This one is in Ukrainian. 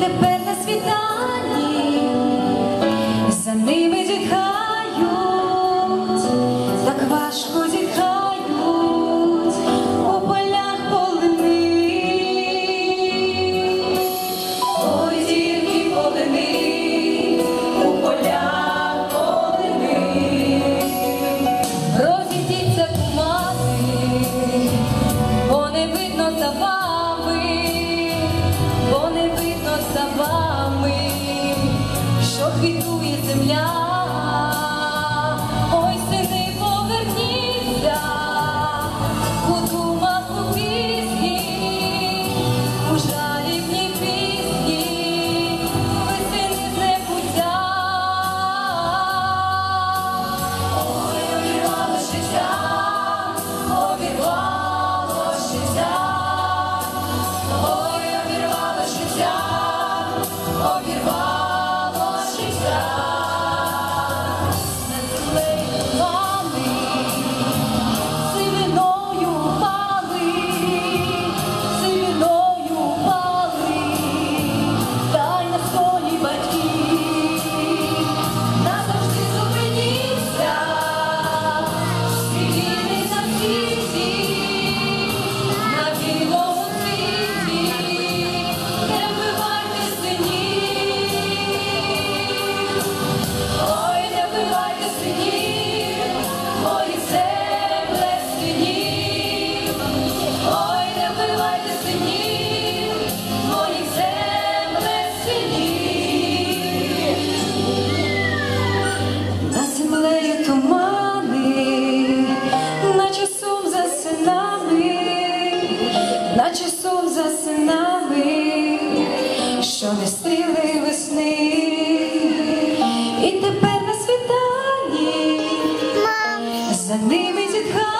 тепер на світає. вирує земля. наче сов засинали, що не стріли весни, і тепер на світанні за ними зітхали.